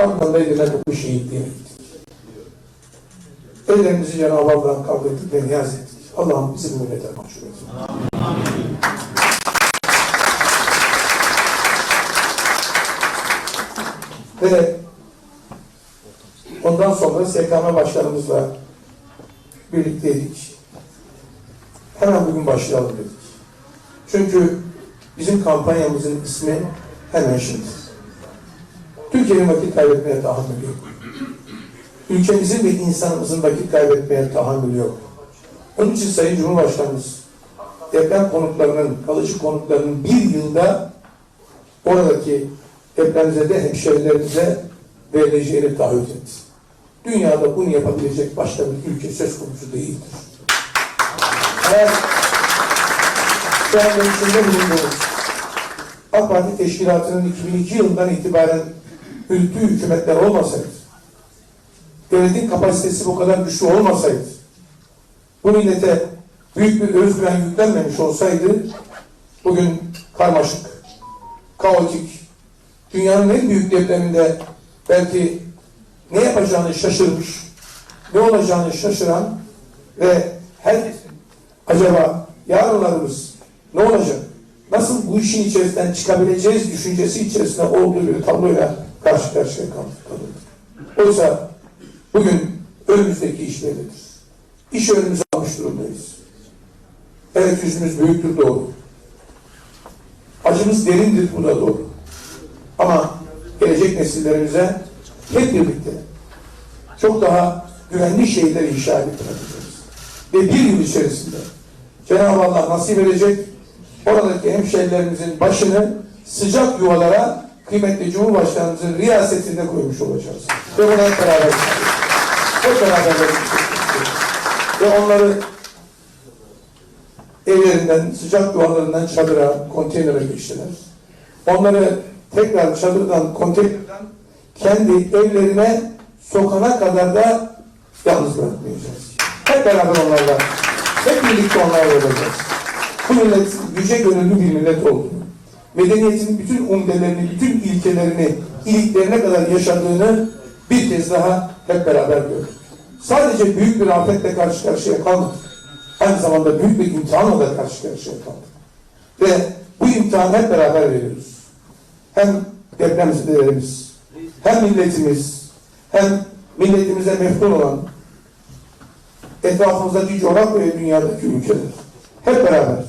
Ardından da Edirne Kapı şehitliğine gittik. Ellerimizi Cenab-ı Allah'tan kaldırdık ve niyaz ettik. Allah'ım bizi bu millete mahcup etsin. Ve ondan sonra SKM başkanımızla birlikteydik. Hemen bugün başlayalım dedik. Çünkü bizim kampanyamızın ismi hemen şimdi. Türkiye'nin vakit kaybetmeye tahammülü yok. Ülkemizin ve insanımızın vakit kaybetmeye tahammülü yok. Onun için Sayın Cumhurbaşkanımız deprem konutlarının, kalıcı konutlarının bir yılda oradaki depremzede hemşerilerimize verileceğini taahhüt etti. Dünyada bunu yapabilecek başka bir ülke söz konusu değildir. Eğer şu anda içinde bulunduğumuz AK Parti Teşkilatı'nın 2002 yılından itibaren yürüttüğü hükümetler olmasaydı, devletin kapasitesi bu kadar güçlü olmasaydı, bu millete büyük bir özgüven yüklenmemiş olsaydı, bugün karmaşık, kaotik, dünyanın en büyük depreminde belki ne yapacağını şaşırmış, ne olacağını şaşıran ve herkesin acaba yarınlarımız ne olacak? Nasıl bu işin içerisinden çıkabileceğiz düşüncesi içerisinde olduğu bir tabloyla karşı karşıya kaldık. Oysa bugün önümüzdeki iş bellidir. İş önümüze almış durumdayız. Evet yüzümüz büyüktür doğru. Acımız derindir bu da doğru. Ama gelecek nesillerimize hep birlikte çok daha güvenli şeyler inşa edip. Ve bir yıl içerisinde Cenab-ı Allah nasip edecek oradaki hemşehrilerimizin başını sıcak yuvalara kıymetli Cumhurbaşkanımızın riyasetinde koymuş olacağız. Ve bunu hep beraber hep beraber ve onları evlerinden, sıcak yuvalarından çadıra, konteynere geçtiler. Onları tekrar çadırdan, konteynerden kendi evlerine sokana kadar da yalnız bırakmayacağız. Hep beraber onlarla, hep birlikte onlarla olacağız. Bu millet yüce gönüllü bir millet olduğunu, medeniyetin bütün umdelerini, bütün ilkelerini, iliklerine kadar yaşadığını bir kez daha hep beraber gördük. Sadece büyük bir afetle karşı karşıya kalmadık. Aynı zamanda büyük bir imtihanla da karşı karşıya kaldık. Ve bu imtihanı hep beraber veriyoruz. Hem depremzedelerimiz, hem milletimiz, hem milletimize meftun olan etrafımızdaki coğrafya ve dünyadaki ülkeler. Hep beraber.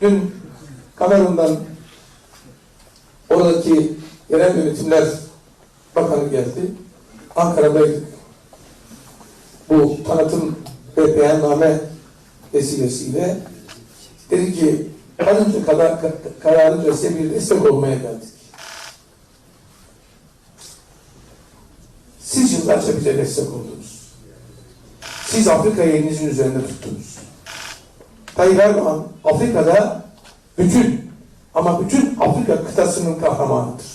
Dün Kamerun'dan oradaki yerel yönetimler bakanı geldi. Ankara'daydık. Bu tanıtım ve beyanname vesilesiyle dedi ki az önce kadar kararınca size bir destek olmaya geldik. Siz yıllarca bize destek oldunuz. Siz Afrika'yı elinizin üzerinde tuttunuz. Tayyip Erdoğan Afrika'da bütün ama bütün Afrika kıtasının kahramanıdır.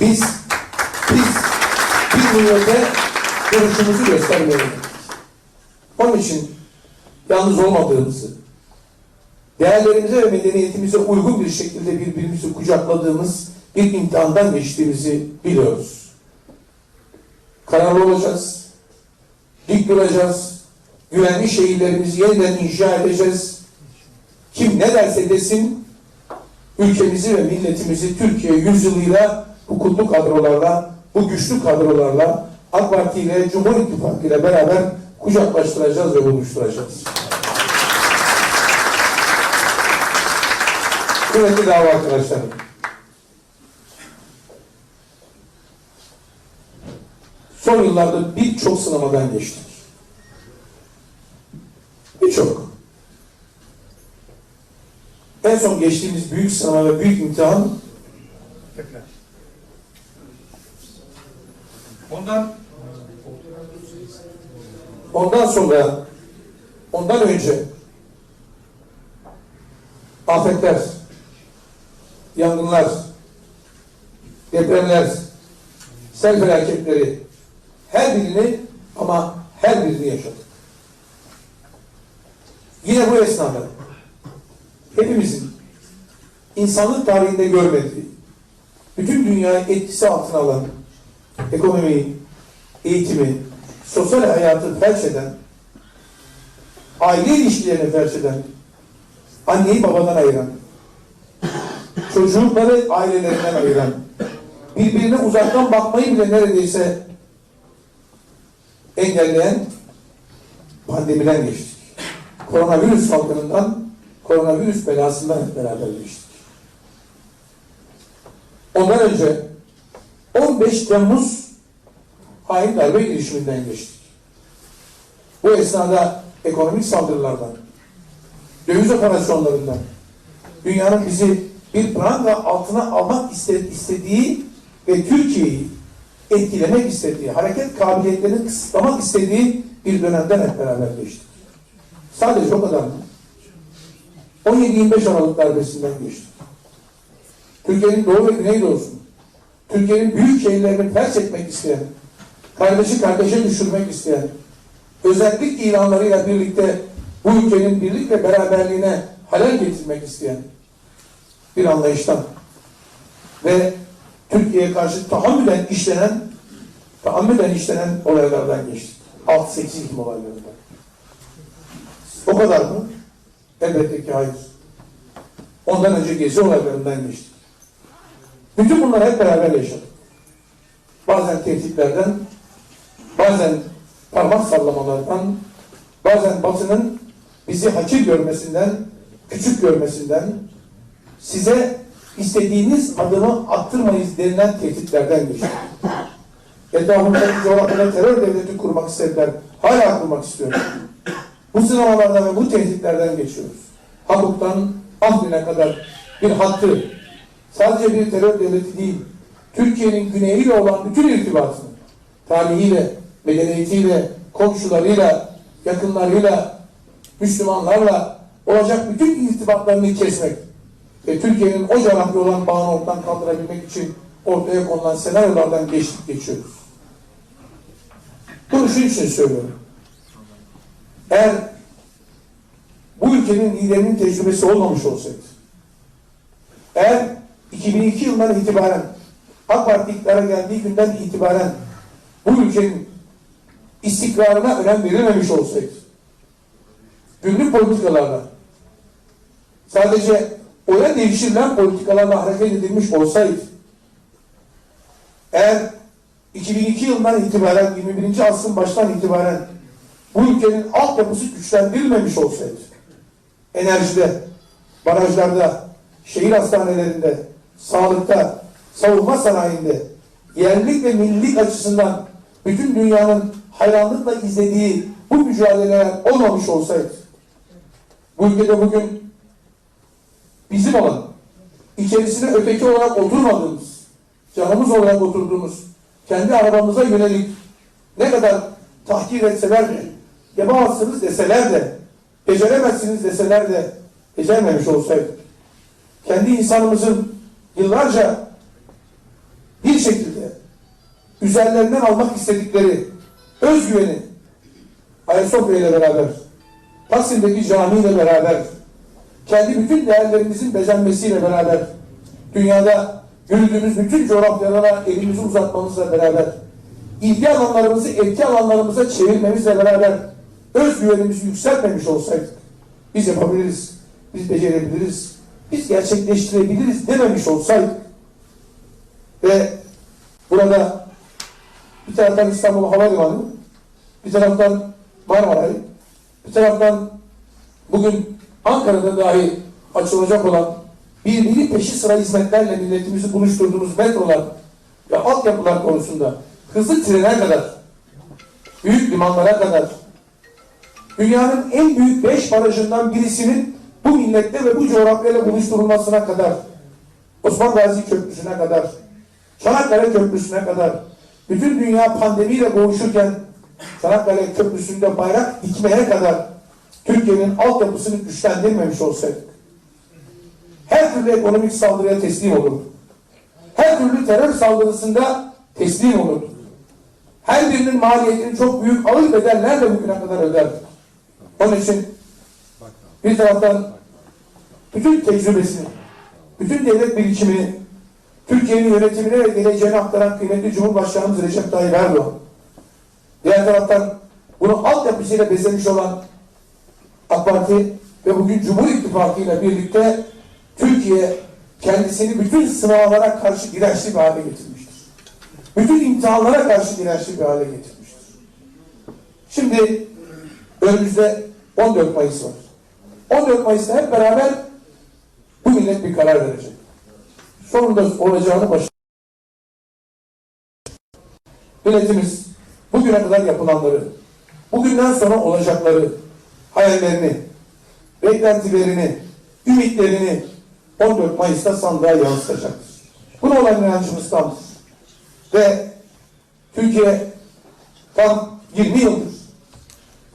Biz biz bir millete duruşumuzu göstermeyelim. Onun için yalnız olmadığımızı, değerlerimize ve medeniyetimize uygun bir şekilde birbirimizi kucakladığımız bir imtihandan geçtiğimizi biliyoruz. Kararlı olacağız, dik duracağız, güvenli şehirlerimizi yeniden inşa edeceğiz. Kim ne derse desin, ülkemizi ve milletimizi Türkiye yüzyılıyla bu kutlu kadrolarla, bu güçlü kadrolarla AK Parti ile Cumhur İttifakı ile beraber kucaklaştıracağız ve buluşturacağız. Kıymetli dava arkadaşlarım. Son yıllarda birçok sınamadan geçtik. Birçok. En son geçtiğimiz büyük sınama ve büyük imtihan Ondan ondan sonra ondan önce afetler, yangınlar, depremler, sel felaketleri her birini ama her birini yaşadık. Yine bu esnada hepimizin insanlık tarihinde görmediği, bütün dünyayı etkisi altına alan ekonomiyi, eğitimi, sosyal hayatı felç eden, aile ilişkilerini felç eden, anneyi babadan ayıran, çocukları ailelerinden ayıran, birbirine uzaktan bakmayı bile neredeyse engelleyen pandemiden geçtik. Koronavirüs salgınından, koronavirüs belasından hep beraber geçtik. Ondan önce 15 Temmuz hain darbe girişiminden geçtik. Bu esnada ekonomik saldırılardan, döviz operasyonlarından, dünyanın bizi bir pranga altına almak iste- istediği ve Türkiye'yi etkilemek istediği, hareket kabiliyetlerini kısıtlamak istediği bir dönemden hep beraber geçtik. Sadece o kadar mı? 17-25 Aralık darbesinden geçtik. Türkiye'nin doğu ve güneydoğusunu, Türkiye'nin büyük şehirlerini felç etmek isteyen, kardeşi kardeşe düşürmek isteyen, özellik ilanlarıyla birlikte bu ülkenin birlik ve beraberliğine halel getirmek isteyen bir anlayıştan ve Türkiye'ye karşı tahammüden işlenen tahammüden işlenen olaylardan geçtik. 6-8 Ekim olaylarından. O kadar mı? Elbette ki hayır. Ondan önce gezi olaylarından geçtik. Bütün bunları hep beraber yaşadık. Bazen tehditlerden, bazen parmak sallamalardan, bazen batının bizi hakir görmesinden, küçük görmesinden, size istediğiniz adımı attırmayız denilen tehditlerden geçtik. Etrafımızdaki coğrafyada terör devleti kurmak istediler. Hala kurmak istiyorlar. Bu sınavlardan ve bu tehditlerden geçiyoruz. Hamurk'tan Afrin'e kadar bir hattı, sadece bir terör devleti değil, Türkiye'nin güneyiyle olan bütün irtibatını, tarihiyle, medeniyetiyle, komşularıyla, yakınlarıyla, Müslümanlarla olacak bütün irtibatlarını kesmek ve Türkiye'nin o coğrafya olan bağını ortadan kaldırabilmek için ortaya konulan senaryolardan geçtik geçiyoruz. Bunu şu için söylüyorum. Eğer bu ülkenin liderinin tecrübesi olmamış olsaydı, eğer 2002 yılından itibaren AK Parti iktidara geldiği günden itibaren bu ülkenin istikrarına önem verilmemiş olsaydı, günlük politikalarla, sadece oya devşirilen politikalarla hareket edilmiş olsaydı, eğer 2002 yılından itibaren, 21. asrın baştan itibaren bu ülkenin altyapısı güçlendirilmemiş olsaydı, enerjide, barajlarda, şehir hastanelerinde, sağlıkta, savunma sanayinde, yerlilik ve millilik açısından bütün dünyanın hayranlıkla izlediği bu mücadeleler olmamış olsaydı, bu ülkede bugün bizim olan, içerisine öteki olarak oturmadığımız, canımız olarak oturduğumuz, kendi arabamıza yönelik ne kadar tahkir etseler de, yapamazsınız deseler de, beceremezsiniz deseler de, becermemiş olsaydık, kendi insanımızın yıllarca bir şekilde üzerlerinden almak istedikleri özgüveni Ayasofya ile beraber, Taksim'deki cami ile beraber, kendi bütün değerlerimizin bezenmesiyle beraber, dünyada yürüdüğümüz bütün coğrafyalara elimizi uzatmamızla beraber, ilgi alanlarımızı etki alanlarımıza çevirmemizle beraber özgüvenimizi yükseltmemiş olsaydık, biz yapabiliriz, biz becerebiliriz, biz gerçekleştirebiliriz dememiş olsaydık ve burada bir taraftan İstanbul Havalimanı, bir taraftan Marmaray, bir taraftan bugün Ankara'da dahi açılacak olan birbiri peşi sıra hizmetlerle milletimizi buluşturduğumuz metrolar ve altyapılar konusunda hızlı trene kadar, büyük limanlara kadar, dünyanın en büyük beş barajından birisinin bu millette ve bu coğrafyayla buluşturulmasına kadar, Osman Gazi Köprüsü'ne kadar, Çanakkale Köprüsü'ne kadar, bütün dünya pandemiyle boğuşurken Çanakkale Köprüsü'nde bayrak dikmeye kadar Türkiye'nin altyapısını güçlendirmemiş olsaydık, her türlü ekonomik saldırıya teslim olurduk. Her türlü terör saldırısında teslim olurduk. Her birinin maliyetini çok büyük ağır bedellerle bugüne kadar öderdik. Onun için bir taraftan bütün tecrübesini, bütün devlet birikimini Türkiye'nin yönetimine ve geleceğine aktaran kıymetli Cumhurbaşkanımız Recep Tayyip Erdoğan. Diğer taraftan bunu altyapısıyla bezlemiş olan AK Parti ve bugün Cumhur İttifakı ile birlikte Türkiye kendisini bütün sınavlara karşı dirençli bir hale getirmiştir. Bütün imtihanlara karşı dirençli bir hale getirmiştir. Şimdi önümüzde 14 Mayıs var. 14 Mayıs'ta hep beraber bu millet bir karar verecek. Sonunda olacağını baş... Milletimiz bugüne kadar yapılanları, bugünden sonra olacakları, hayallerini, beklentilerini, ümitlerini 14 Mayıs'ta sandığa yansıtacaktır. Buna olan inancımız tamdır. Ve Türkiye tam 20 yıldır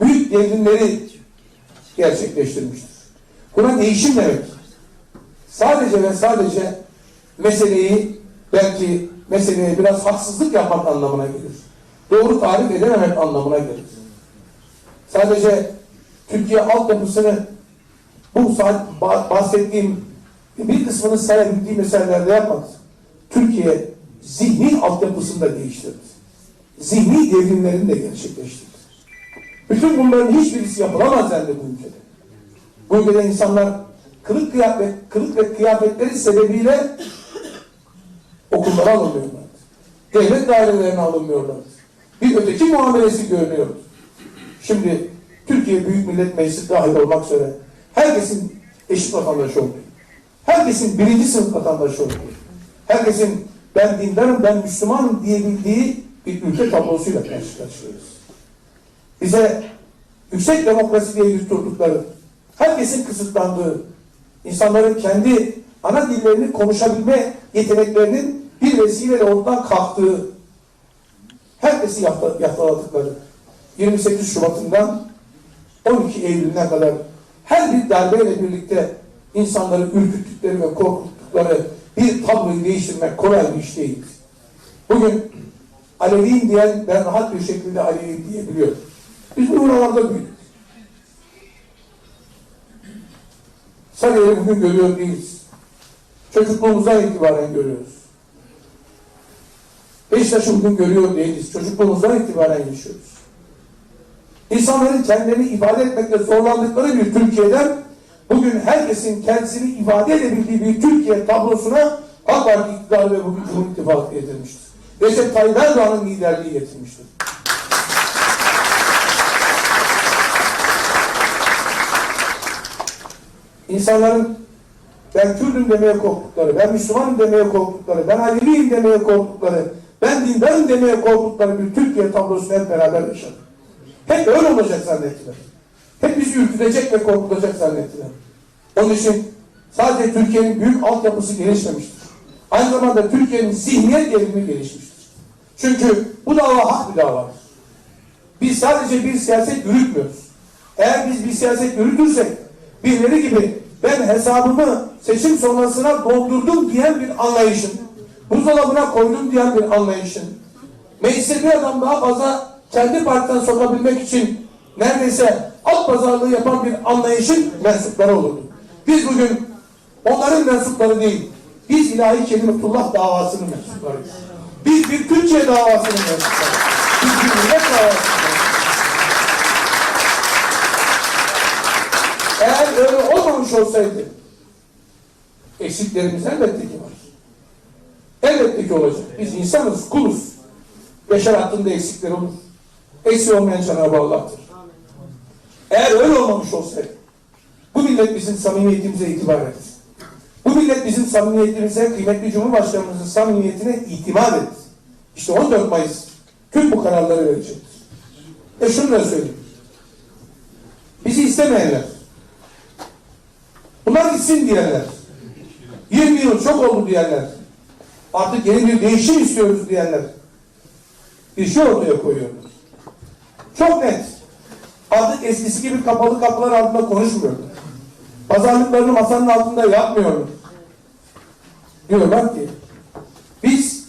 büyük devrimleri gerçekleştirmiştir. Buna değişim demek. Sadece ve sadece meseleyi belki meseleye biraz haksızlık yapmak anlamına gelir. Doğru tarif edememek anlamına gelir. Sadece Türkiye altyapısını bu saat ba- bahsettiğim bir kısmını sayabildiğim meselelerde yapmadı. Türkiye zihni altyapısını da değiştirdi. Zihni devrimlerini de gerçekleştirdi. Bütün bunların hiçbirisi yapılamaz dendi bu ülkede. Bu ülkede insanlar kılık kıyafet, kılık ve kıyafetleri sebebiyle okullara alınmıyorlardı. Devlet dairelerine alınmıyorlardı. Bir öteki muamelesi görünüyordu. Şimdi Türkiye Büyük Millet Meclisi dahil olmak üzere herkesin eşit vatandaşı olduğu, herkesin birinci sınıf vatandaşı olduğu, herkesin ben dindarım, ben Müslümanım diyebildiği bir ülke tablosuyla karşı karşıyayız. Bize yüksek demokrasi diye yuturdukları, herkesin kısıtlandığı, insanların kendi ana dillerini konuşabilme yeteneklerinin bir vesileyle ortadan kalktığı, herkesi yaftaladıkları 28 Şubat'ından 12 Eylül'üne kadar her bir darbeyle birlikte insanları ürküttükleri ve korkuttukları bir tabloyu değiştirmek kolay bir iş değil. Bugün Aleviyim diyen ben rahat bir şekilde Aleviyim diyebiliyorum. Biz bu buralarda büyüdük. Sarıyer'i bugün görüyor değiliz. Çocukluğumuzdan itibaren görüyoruz. Beşiktaş'ı bugün görüyor değiliz. Çocukluğumuzdan itibaren yaşıyoruz. İnsanların kendilerini ifade etmekte zorlandıkları bir Türkiye'den bugün herkesin kendisini ifade edebildiği bir Türkiye tablosuna AK Parti iktidarı ve bugün Cumhur İttifakı getirmiştir. Recep Tayyip Erdoğan'ın liderliği getirmiştir. İnsanların ben Kürdüm demeye korktukları, ben Müslümanım demeye korktukları, ben Aleviyim demeye korktukları, ben dindarım demeye korktukları bir Türkiye tablosunu hep beraber yaşadık. Hep öyle olacak zannettiler. Hep bizi ürkütecek ve korkutacak zannettiler. Onun için sadece Türkiye'nin büyük altyapısı gelişmemiştir. Aynı zamanda Türkiye'nin zihniyet devrimi gelişmiştir. Çünkü bu dava hak bir davadır. Biz sadece bir siyaset yürütmüyoruz. Eğer biz bir siyaset yürütürsek birileri gibi ben hesabımı seçim sonrasına doldurdum diyen bir anlayışın, buzdolabına koydum diyen bir anlayışın, meclise bir adam daha fazla kendi partiden sokabilmek için neredeyse alt pazarlığı yapan bir anlayışın mensupları olurdu. Biz bugün onların mensupları değil, biz ilahi kelimetullah davasının mensuplarıyız. Biz bir Türkiye davasının mensuplarıyız. Biz bir millet davasının. Eğer öyle olsaydı eksiklerimiz elbette ki var. Elbette ki olacak. Biz insanız, kuluz. Beşer hakkında eksikler olur. Eksiği olmayan Cenab-ı Allah'tır. Eğer öyle olmamış olsaydı bu millet bizim samimiyetimize itibar eder. Bu millet bizim samimiyetimize, kıymetli Cumhurbaşkanımızın samimiyetine itimat eder. İşte 14 Mayıs tüm bu kararları verecektir. E şunu da söyleyeyim. Bizi istemeyenler, Bunlar gitsin diyenler. 20 yıl çok oldu diyenler. Artık yeni bir değişim istiyoruz diyenler. Bir şey ortaya koyuyorlar. Çok net. Artık eskisi gibi kapalı kapılar altında konuşmuyorlar. Pazarlıklarını masanın altında yapmıyorlar. Diyorlar ki biz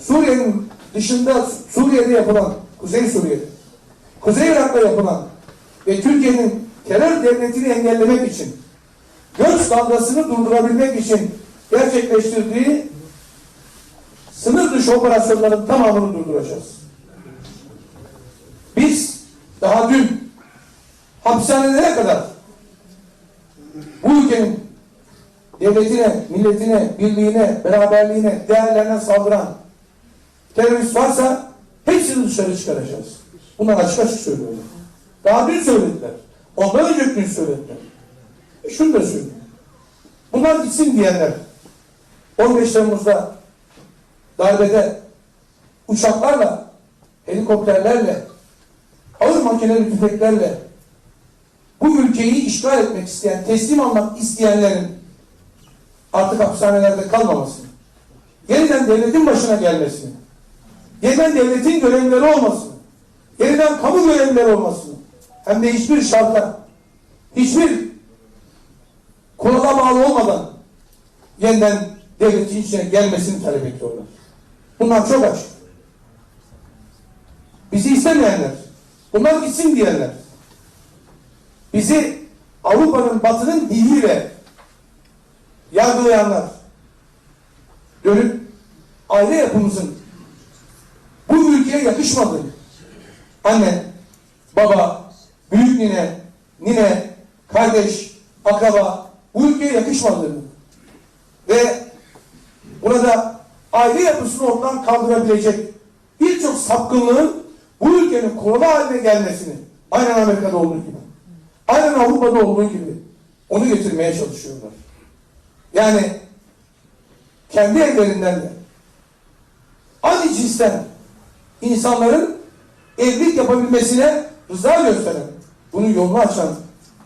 Suriye'nin dışında Suriye'de yapılan, Kuzey Suriye'de, Kuzey Irak'ta yapılan ve Türkiye'nin terör devletini engellemek için göç dalgasını durdurabilmek için gerçekleştirdiği sınır dışı operasyonların tamamını durduracağız. Biz daha dün hapishanelere kadar bu ülkenin devletine, milletine, birliğine, beraberliğine, değerlerine saldıran terörist varsa hepsini dışarı çıkaracağız. Bunlar açık açık söylüyorlar. Daha dün söylediler. Ondan önce gün söylediler. E şunu da söyleyeyim. Bunlar gitsin diyenler 15 Temmuz'da darbede uçaklarla, helikopterlerle, ağır makineli tüfeklerle bu ülkeyi işgal etmek isteyen, teslim almak isteyenlerin artık hapishanelerde kalmamasını, yeniden devletin başına gelmesini, yeniden devletin görevlileri olmasını, yeniden kamu görevlileri olmasını, hem de hiçbir şarta, hiçbir kurala bağlı olmadan yeniden devletin içine gelmesini talep ediyorlar. Bunlar çok açık. Bizi istemeyenler, bunlar gitsin diyenler, bizi Avrupa'nın, Batı'nın diliyle yargılayanlar, dönüp aile yapımızın bu ülkeye yakışmadığını, anne, baba, büyük nine, nine, kardeş, akraba bu ülkeye yakışmadığını ve burada aile yapısını ortadan kaldırabilecek birçok sapkınlığın bu ülkenin kuralı haline gelmesini aynen Amerika'da olduğu gibi aynen Avrupa'da olduğu gibi onu getirmeye çalışıyorlar. Yani kendi ellerinden de aynı cinsten insanların evlilik yapabilmesine rıza gösteren, bunun yolunu açan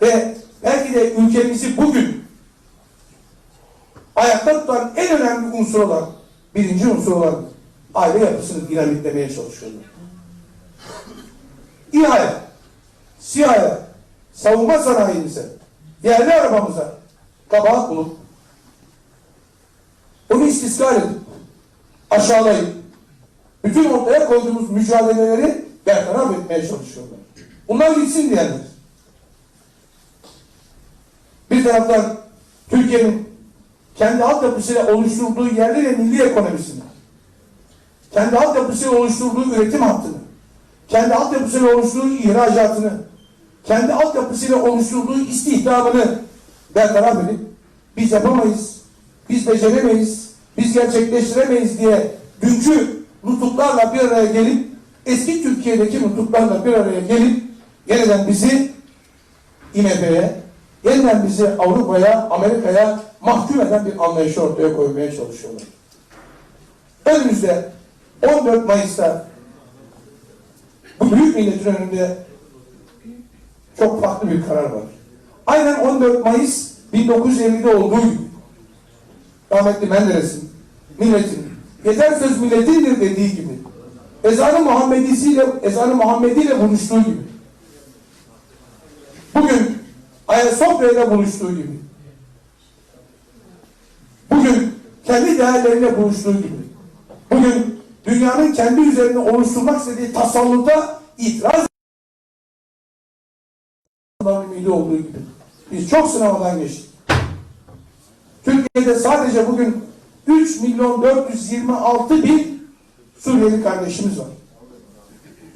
ve belki de ülkemizi bugün ayakta tutan en önemli unsur olan, birinci unsur olan aile yapısını dinamitlemeye çalışıyorlar. İHA'ya, SİHA'ya, savunma sanayimize, yerli arabamıza kabahat bulup onu istismar edip aşağılayıp bütün ortaya koyduğumuz mücadeleleri bertaraf etmeye çalışıyorlar. Bunlar gitsin diyenler. Bir taraftan Türkiye'nin kendi altyapısıyla oluşturduğu yerli ve milli ekonomisini, kendi altyapısıyla oluşturduğu üretim hattını, kendi altyapısıyla oluşturduğu ihracatını, kendi altyapısıyla oluşturduğu istihdamını bertaraf edip biz yapamayız, biz beceremeyiz, biz gerçekleştiremeyiz diye dünkü nutuklarla bir araya gelip eski Türkiye'deki nutuklarla bir araya gelip yeniden bizi IMF'ye, yeniden bizi Avrupa'ya, Amerika'ya mahkum eden bir anlayışı ortaya koymaya çalışıyorlar. Önümüzde 14 Mayıs'ta bu büyük milletin önünde çok farklı bir karar var. Aynen 14 Mayıs 1950'de olduğu gibi rahmetli Menderes'in, milletin, yeter söz milletindir dediği gibi, ezanı Muhammedisiyle, ezanı Muhammedi ile buluştuğu gibi, bugün Ayasofya ile buluştuğu gibi, bugün kendi değerleriyle buluştuğu gibi, bugün dünyanın kendi üzerine oluşturmak istediği tasalluta itiraz ümidi olduğu gibi. Biz çok sınavdan geçtik. Türkiye'de sadece bugün 3 milyon 426 bin Suriyeli kardeşimiz var.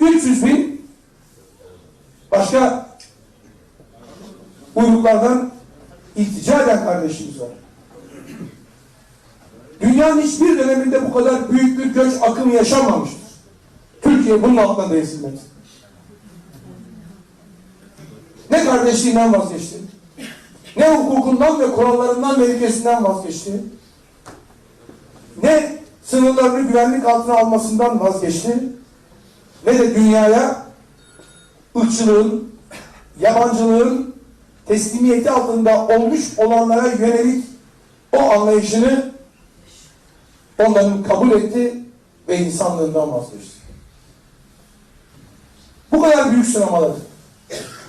300 bin başka uyruklardan iltica eden kardeşimiz var. Dünyanın hiçbir döneminde bu kadar büyük bir göç akımı yaşanmamıştır. Türkiye bunun altında ezilmedi. Ne kardeşliğinden vazgeçti, ne hukukundan ve kurallarından ve ilkesinden vazgeçti, ne sınırlarını güvenlik altına almasından vazgeçti, ne de dünyaya ırkçılığın, yabancılığın teslimiyeti altında olmuş olanlara yönelik o anlayışını onların kabul etti ve insanlığından vazgeçti. Bu kadar büyük sınamaları,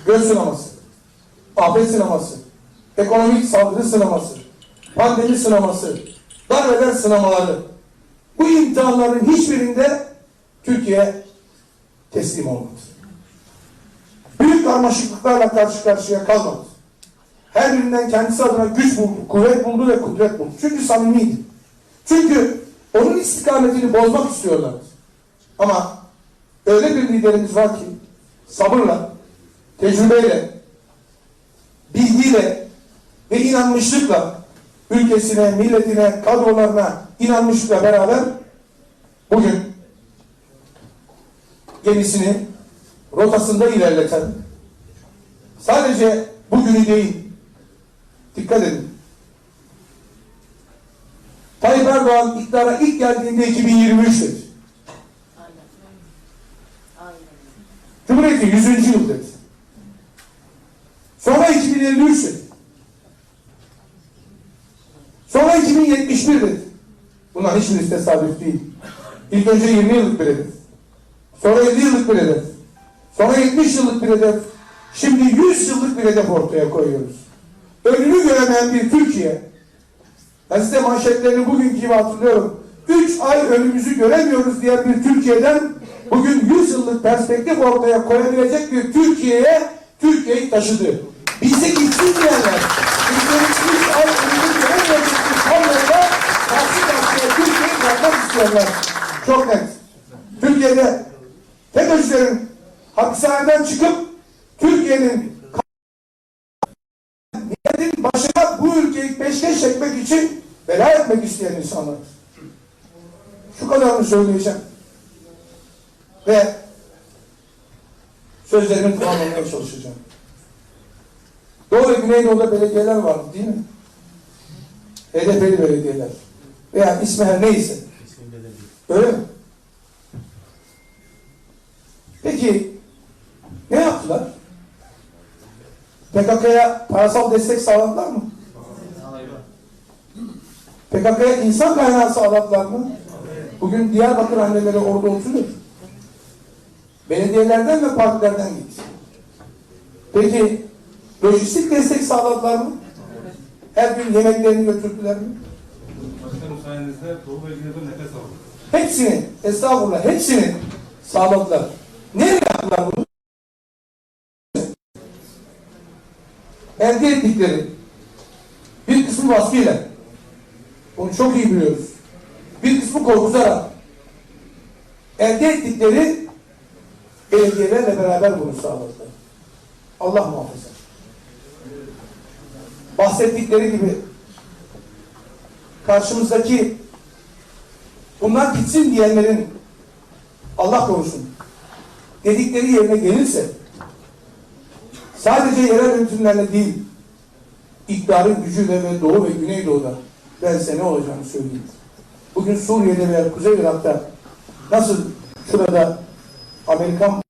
göz sınaması, afet sınaması, ekonomik saldırı sınaması, pandemi sınaması, darbeler sınamaları, bu imtihanların hiçbirinde Türkiye teslim olmadı. Karmaşıklıklarla karşı karşıya kalmadı. Her birinden kendisi adına güç buldu, kuvvet buldu ve kudret buldu. Çünkü samimiydi. Çünkü Onun istikametini bozmak istiyorlar. Ama öyle bir liderimiz var ki sabırla, tecrübeyle, bilgiyle ve inanmışlıkla ülkesine, milletine, kadrolarına inanmışlıkla beraber bugün gemisini rotasında ilerleten sadece bugünü değil dikkat edin Tayyip Erdoğan iktidara ilk geldiğinde 2023 dedi. Cumhuriyet'in 100. yıl dedi. Sonra 2053 dedi. Sonra 2071 dedi. Bunların hiçbirisi tesadüf değil. İlk önce 20 yıllık bir hedef. Sonra 50 yıllık bir hedef. Sonra 70 yıllık bir hedef. Şimdi 100 yıllık bir hedef ortaya koyuyoruz. Önünü göremeyen bir Türkiye. Ben size manşetlerini bugün gibi hatırlıyorum. 3 ay önümüzü göremiyoruz diyen bir Türkiye'den bugün 100 yıllık perspektif ortaya koyabilecek bir Türkiye'ye Türkiye'yi taşıdı. Bizi gitsin diyenler, ülkemiz 3 ay önümüzü göremeyecek bir tabloyla karşı karşıya Türkiye'yi bırakmak istiyorlar. Çok net. Türkiye'de FETÖ'cülerin hapishaneden çıkıp Türkiye'nin milletin başına bu ülkeyi peşkeş çekmek için bela etmek isteyen insanlar. Şu kadarını söyleyeceğim. Ve sözlerimi tamamlamaya çalışacağım. Doğu ve Güneydoğu'da belediyeler vardı değil mi? HDP'li belediyeler. Veya ismi her neyse. Öyle mi? Peki ne yaptılar? PKK'ya parasal destek sağladılar mı? PKK'ya insan kaynağı sağladılar mı? Bugün Diyarbakır anneleri orada oturuyor. Belediyelerden ve partilerden gitti. Peki lojistik destek sağladılar mı? Her gün yemeklerini götürdüler mi? Başkanım sayenizde Doğu bölgede nefes aldık. Hepsini, estağfurullah hepsini sağladılar. Nereye yaptılar bunu? Elde ettikleri bir kısmı baskıyla, bunu çok iyi biliyoruz. Bir kısmı korkutarak elde ettikleri belediyelerle beraber bunu sağladılar. Allah muhafaza. Bahsettikleri gibi karşımızdaki bunlar gitsin diyenlerin Allah korusun dedikleri yerine gelirse sadece yerel yönetimlerle değil iktidarın gücüyle ve Doğu ve Güneydoğu'da ben size ne olacağını söyleyeyim. Bugün Suriye'de veya Kuzey Irak'ta nasıl şurada Amerikan